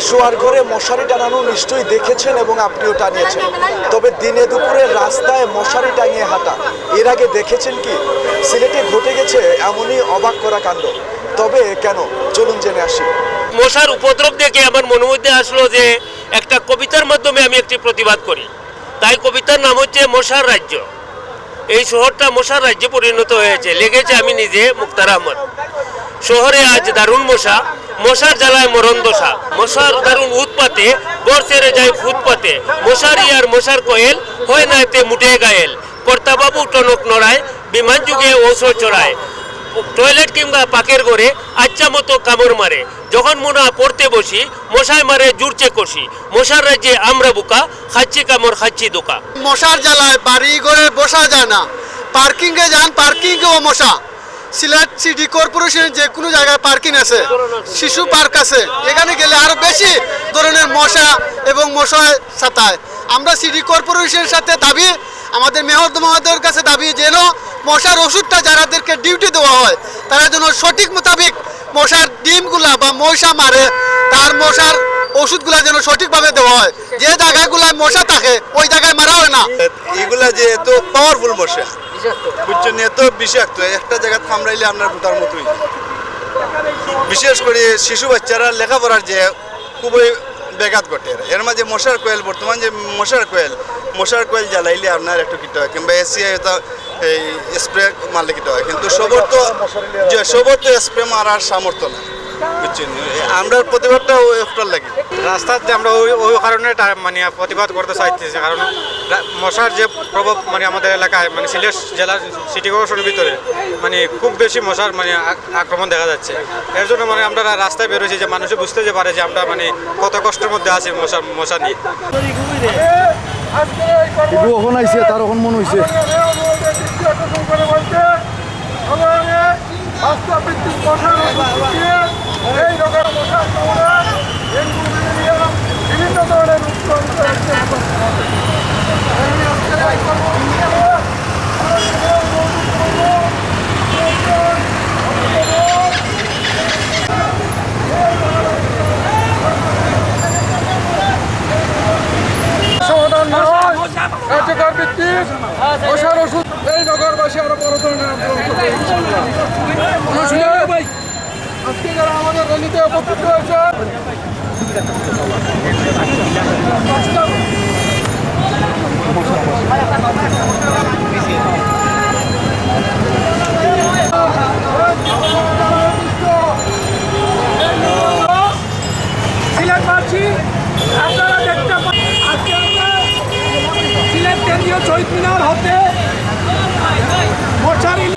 শোয়ার ঘরে মশারি টানানো নিশ্চয়ই দেখেছেন এবং আপনিও টানিয়েছেন। তবে দিনে দুপুরে রাস্তায় মশারি টাঙিয়ে হাঁটা, এর আগে দেখেছেন কি? সিলেটে ঘটে গেছে এমনই অবাক করা কাণ্ড। তবে কেন? চলুন জেনে আসি। মশার উপদ্রব দেখে আমার মনের মধ্যে আসলো যে, একটা কবিতার মাধ্যমে আমি একটি প্রতিবাদ করি। তাই কবিতার নাম হচ্ছে মশার রাজ্য। এই শহরটা মশার রাজ্যে পরিণত হয়েছে। লেগেছে আমি নিজে, মুক্তার আহমদ। শহরে আজ দারুণ মশা, মশার জ্বালায় মরণ দশা। মশার দারুণ উৎপাতে বর্ষেরে যায় ফুটপাতে। মশারি আর মশার কোয়েল, হয় না এতে মুটে গায়েল। কর্তাবাবু টনক নড়ায়, বিমান যুগে ঔষধ চড়ায়। টয়লেট কিংবা পাকের ঘরে আচ্ছা মতো কামড় মারে। যখন মোনা পড়তে বসি, মশায় মারে জুড়ছে কষি। মশার রাজ্যে আমরা বুকা, খাচ্ছি কামড়, খাচ্ছি দোকা মশার জ্বালায় বাড়ি ঘরে বসা যায় না। পার্কিংয়ে যান, পার্কিংয়েও মশা। সিলেট সিটি কর্পোরেশনের যে কোনো জায়গায় পার্কিং আছে, শিশু পার্ক আছে, এখানে গেলে আরও বেশি ধরনের মশা এবং মশায় সাতায় আমরা সিটি কর্পোরেশনের সাথে দাবি, আমাদের মেয়র মহোদয়ের কাছে দাবি যেন মশার ওষুধটা যারাদেরকে ডিউটি দেওয়া হয়, তারা যেন সঠিক মোতাবেক মশার ডিমগুলা বা মশা মারে, তার মশার ওষুধগুলা যেন সঠিকভাবে দেওয়া হয়। যে জায়গাগুলায় মশা থাকে, ওই জায়গায় মারা এগুলা যে এত পাওয়ারফুল মশা বুঝছেন এত বিষাক্ত। একটা জায়গা থামড়াইলে আপনার ভূতার মতোই। বিশেষ করে শিশু বাচ্চারা লেখাপড়ার যে খুবই ব্যাঘাত ঘটে। এর মাঝে মশার কোয়েল, বর্তমান যে মশার কোয়েল মশার কোয়েল জ্বালাইলে আপনার একটু কিটা হয়, কিংবা এসি এই স্প্রে মারলে কিটা হয়। কিন্তু সবর তো সবর তো স্প্রে মারার সামর্থ্য না বুঝছেন আমরা প্রতিবাদটা ওটার লাগে রাস্তাতে আমরা ওই ওই কারণে মানে প্রতিবাদ করতে চাইতেছি কারণ মশার যে প্রভাব মানে আমাদের এলাকায় মানে সিলেট জেলার সিটি কর্পোরেশনের ভিতরে মানে খুব বেশি মশার মানে আক্রমণ দেখা যাচ্ছে এর জন্য মানে আমরা রাস্তায় বেরোছি যে মানুষ বুঝতে যে পারে যে আমরা মানে কত কষ্টের মধ্যে আছি মশা মশা নিয়ে আইছে তার এখন মনে হয়েছে ভিত্তিক মশার ওষুধ এই নগরবাসী আরও বড় ধরনের। আজকে যারা আমাদের র্যালিতে উপস্থিত হয়েছে শহীদ মিনার হতে মশারি